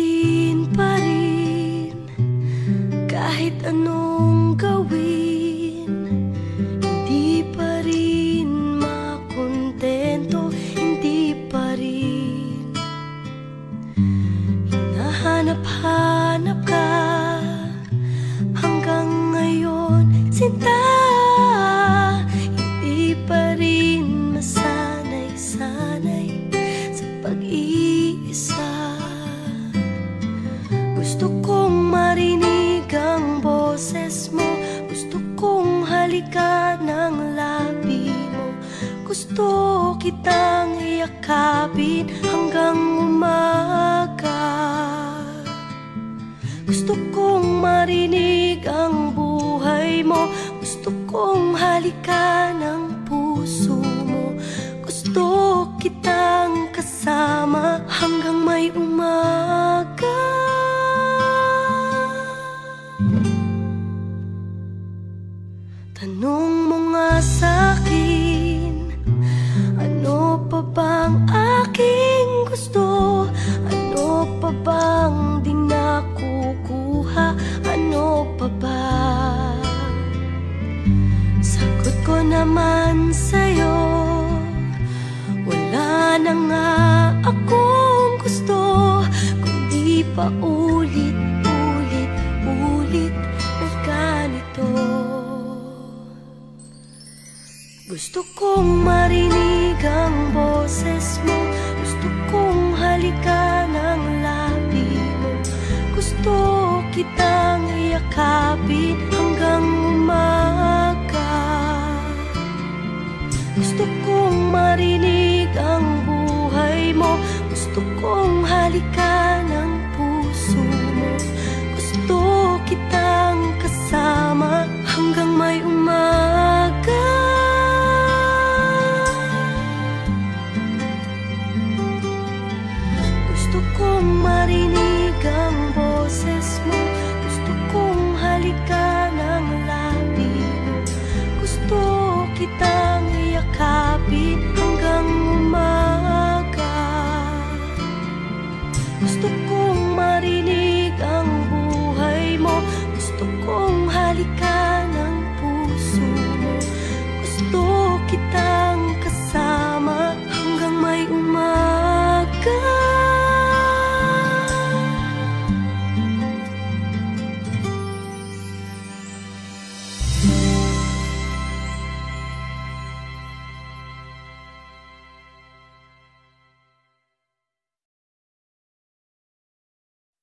atin pa rin kahit anong gawin. Kong halikan ng labi mo. Gusto kitang iyakapin hanggang umaga. Gusto kong marinig ang buhay mo. Gusto kong halikan ang puso mo. Gusto kitang kasama hanggang may umaga Tanong mo nga sa'kin Ano pa bang aking gusto? Ano pa bang di nakukuha? Ano pa ba? Sagot ko naman sa'yo Wala na nga akong gusto Kundi pa ulit, Gusto kong marinig ang boses mo. Gusto kong halikan ang labi mo. Gusto kitang iyakapin hanggang umaga. Gusto kong marinig ang buhay mo. Gusto kong halikan kong marinig ang boses mo. Gusto halikan ang labi mo Gusto kitang iyakapin hanggang umaga. Gusto kong marinig ang buhay halikan ang puso mo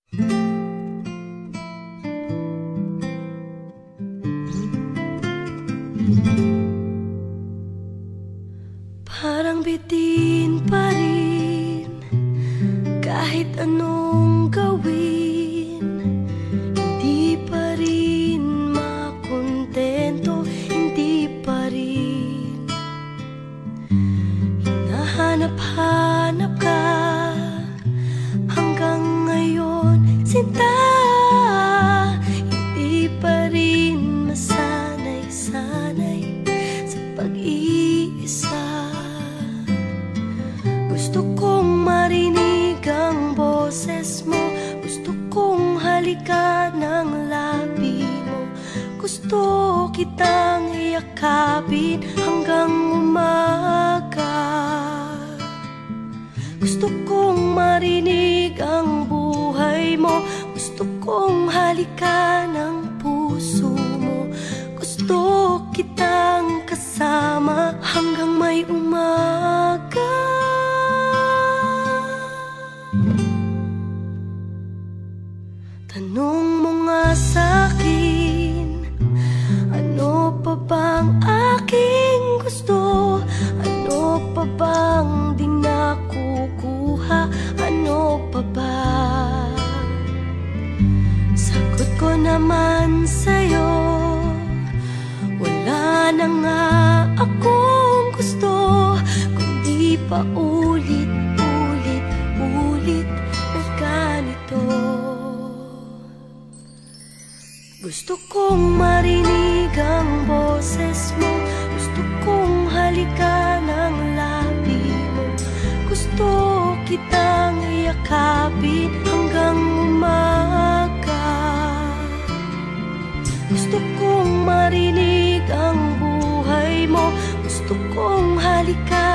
Parang bitin pa rin Kahit anong Gusto kong marinig ang boses mo. Gusto kong halikan ng labi mo. Gusto kitang iyakapin hanggang umaga. Gusto kong marinig ang buhay mo. Gusto kong halikan ang puso mo. Gusto kitang kasama hanggang may umaga Tanong Gusto kong marinig ang boses mo. Gusto kong halikan ang labi mo. Gusto kitang yakapin hanggang umaga. Gusto kong marinig ang buhay mo. Gusto kong halikan